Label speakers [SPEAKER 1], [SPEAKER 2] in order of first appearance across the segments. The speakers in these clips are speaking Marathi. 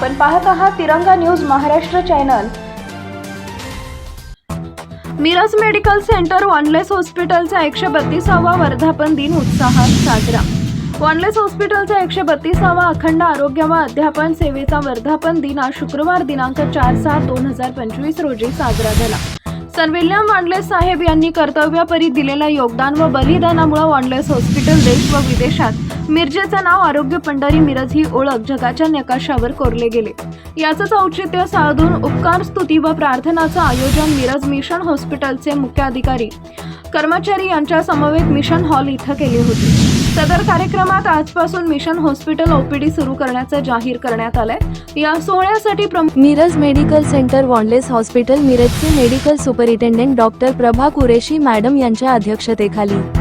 [SPEAKER 1] आपण पाहत आहात तिरंगा news Maharashtra channel. Miraj medical centre Wanless हॉस्पिटलचा एकशे बत्तीसावा वर्धापन दिन उत्साहात साजरा. वॉनलेस हॉस्पिटलचा एकशे बत्तीसावा अखंड आरोग्य व अध्यापन सेवेचा वर्धापन दिन आज शुक्रवार दिनांक चार सात दोन हजार पंचवीस रोजी साजरा झाला. सर विल्यम वॉनलेस साहेब यांनी कर्तव्यापरी दिलेल्या योगदान व बलिदानामुळे वॉनलेस हॉस्पिटल देश व विदेशात मिरजेचं नाव आरोग्य पंढरी मिरज ही ओळख जगाच्या नकाशावर कोरले गेले. याचंच औचित्य साधून उपकार स्तुती व प्रार्थनाचं आयोजन मिरज मिशन हॉस्पिटलचे मुख्य अधिकारी कर्मचारी यांच्या समवेत मिशन हॉल इथं केले होते. सदर कार्यक्रमात आजपासून मिशन हॉस्पिटल ओपीडी सुरू करण्याचं जाहीर करण्यात आलंय. या सोहळ्यासाठी
[SPEAKER 2] Miraj medical centre Wanless hospital मिरजचे medical superintendent doctor Prabha Qureshi madam यांच्या अध्यक्षतेखाली.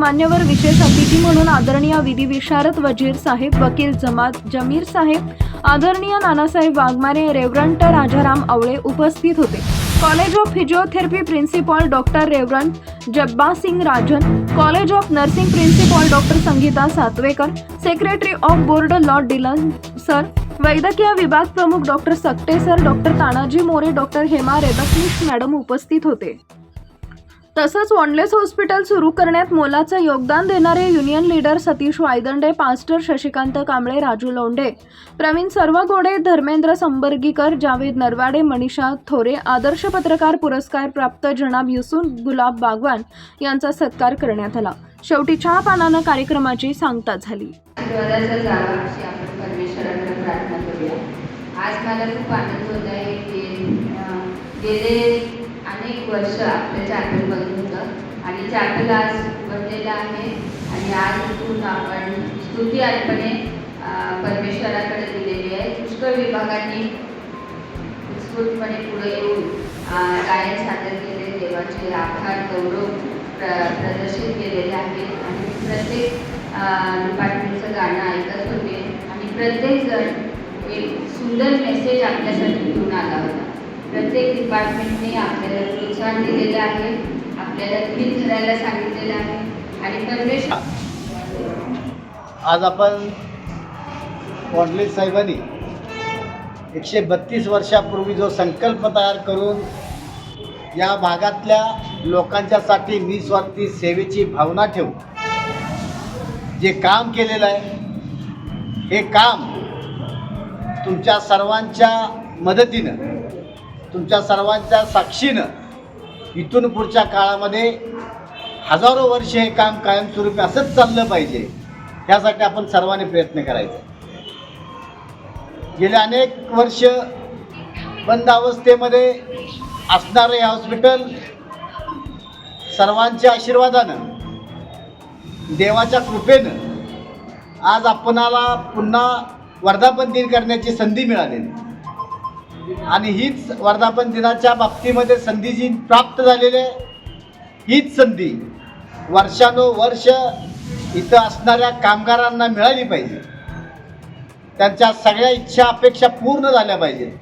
[SPEAKER 1] मान्यवर विशेष अतिथी म्हणून आदरणीय विधी विशारद वजीर साहेब वकील जमात जमीर साहेब आदरणीय नानासाहेब वाघमारे रेव्हरंट राजाराम आवळे उपस्थित होते. College of physiotherapy principal doctor reverend Jabba Singh Rajan college of nursing principal doctor Sangeeta Satvekar secretary of board Lord Dillon sir वैद्यकीय विभाग प्रमुख doctor Sakte sir doctor Tanaji More doctor Hema रेबकनिश madam उपस्थित होते. तसंच वॉनलेस हॉस्पिटल सुरू करण्यात मोलाचं योगदान देणारे union leader Satish Waydande pastor Shashikant Kamble Raju Londhe Pravin Sarvagode Dharmendra Sambargikar Javed Narwade Manisha Thore आदर्श पत्रकार पुरस्कार प्राप्त जनाब युसुफ गुलाब बागवान यांचा सत्कार करण्यात आला. शेवटी चहा पानानं कार्यक्रमाची सांगता झाली.
[SPEAKER 3] आज मला खूप आनंद होत आहे की गेले अनेक वर्ष आपल्या चॅपल बंद होतं. आणि चॅपल आज उघडलेलं आहे. आणि आज इथून आपण स्तुती अर्पणे परमेश्वराकडे दिलेली आहे. पुष्कळ विभागांनी उत्स्फूर्तपणे पुढे येऊन गायन सादर केले देवाचे आभार गौरव प्र प्रदर्शित केलेले आहे. आणि प्रत्येक डिपार्टमेंटचं गाणं ऐकत होते. आणि प्रत्येकजण एक सुंदर मेसेज आपल्यासाठी घेऊन आला होता. प्रत्येक डिपार्टमेंटने आपल्याला प्रोत्साहन दिलेलं आहे. आपल्याला धीर धरायला सांगितलेलं आहे. आणि परमेश्वर
[SPEAKER 4] आज आपण वॉडलेस साहेबांनी एकशे बत्तीस वर्षापूर्वी जो संकल्प तयार करून या भागातल्या लोकांच्यासाठी निस्वार्थी सेवेची भावना ठेवून जे काम केलेलं आहे हे काम तुमच्या सर्वांच्या मदतीनं तुमच्या सर्वांच्या साक्षीनं इथून पुढच्या काळामध्ये हजारो वर्ष हे काम कायमस्वरूपी असंच चाललं पाहिजे. ह्यासाठी आपण सर्वांनी प्रयत्न करायचा. गेले अनेक वर्ष बंद अवस्थेमध्ये असणारं हे हॉस्पिटल सर्वांच्या आशीर्वादानं देवाच्या कृपेनं आज आपणाला पुन्हा वर्धापन दिन करण्याची संधी मिळालेली. आणि हीच वर्धापन दिनाच्या बाबतीमध्ये संधी जी प्राप्त झालेली आहे हीच संधी वर्षानुवर्ष इथं असणाऱ्या कामगारांना मिळाली पाहिजे. त्यांच्या सगळ्या इच्छा अपेक्षा पूर्ण झाल्या पाहिजे.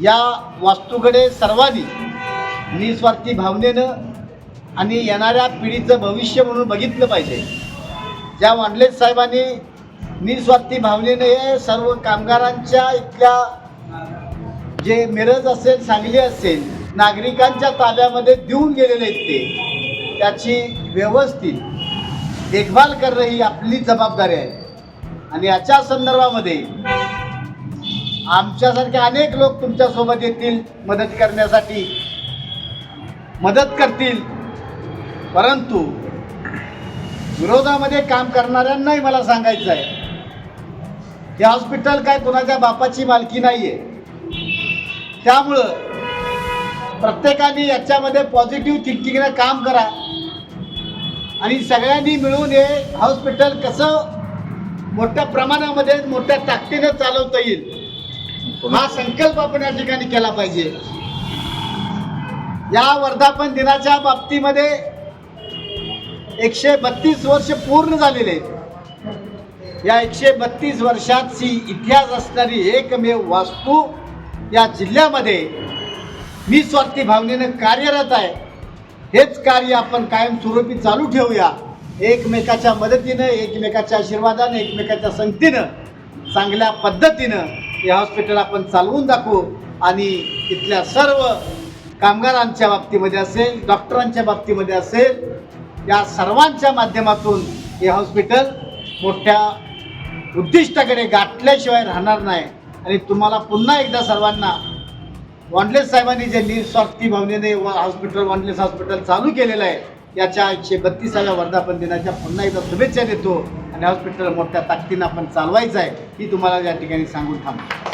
[SPEAKER 4] या वास्तूकडे सर्वांनी निस्वार्थी भावनेनं आणि येणाऱ्या पिढीचं भविष्य म्हणून बघितलं पाहिजे. ज्या वांडलेत साहेबांनी निस्वार्थी भावनेनं हे सर्व कामगारांच्या इथल्या जे मिरज असेल सांगली असेल नागरिकांच्या ताब्यामध्ये देऊन गेलेले आहेत ते. त्याची व्यवस्थित देखभाल करणं ही आपली जबाबदारी आहे. आणि याच्या संदर्भामध्ये आमच्यासारखे अनेक लोक तुमच्यासोबत येतील मदत करण्यासाठी मदत करतील. परंतु विरोधामध्ये काम करणाऱ्यांनाही मला सांगायचं आहे हे हॉस्पिटल काय कोणाच्या बापाची मालकी नाही आहे त्यामुळं प्रत्येकाने याच्यामध्ये पॉझिटिव्ह थिंकिंगनं काम करा. आणि सगळ्यांनी मिळून हे हॉस्पिटल कसं मोठ्या प्रमाणामध्ये मोठ्या ताकदीनं चालवता येईल हा संकल्प आपण या ठिकाणी केला पाहिजे. या वर्धापन दिनाच्या बाबतीमध्ये एकशे बत्तीस वर्ष पूर्ण झालेले. आहेत या एकशे बत्तीस वर्षाची इतिहास असणारी एकमेव वास्तू या जिल्ह्यामध्ये निस्वार्थी भावनेनं कार्यरत आहे. हेच कार्य आपण कायमस्वरूपी चालू ठेवूया. एकमेकाच्या मदतीनं एकमेकाच्या आशीर्वादानं एकमेकाच्या संगतीनं चांगल्या पद्धतीनं हे हॉस्पिटल आपण चालवून दाखवू आणि इथल्या सर्व कामगारांच्या बाबतीमध्ये असेल डॉक्टरांच्या बाबतीमध्ये असेल या सर्वांच्या माध्यमातून हे हॉस्पिटल मोठ्या उद्दिष्टाकडे गाठल्याशिवाय राहणार नाही. आणि तुम्हाला पुन्हा एकदा सर्वांना वॉन्डलेस साहेबांनी जे निस्वार्थी भावनेने व हॉस्पिटल वॉन्डलेस हॉस्पिटल चालू केलेलं आहे याच्या एकशे बत्तीसाव्या वर्धापन दिनाच्या पुन्हा एकदा शुभेच्छा देतो. आणि हॉस्पिटल मोठ्या ताकदीनं आपण चालवायचं आहे ही तुम्हाला या ठिकाणी सांगून थांबतो.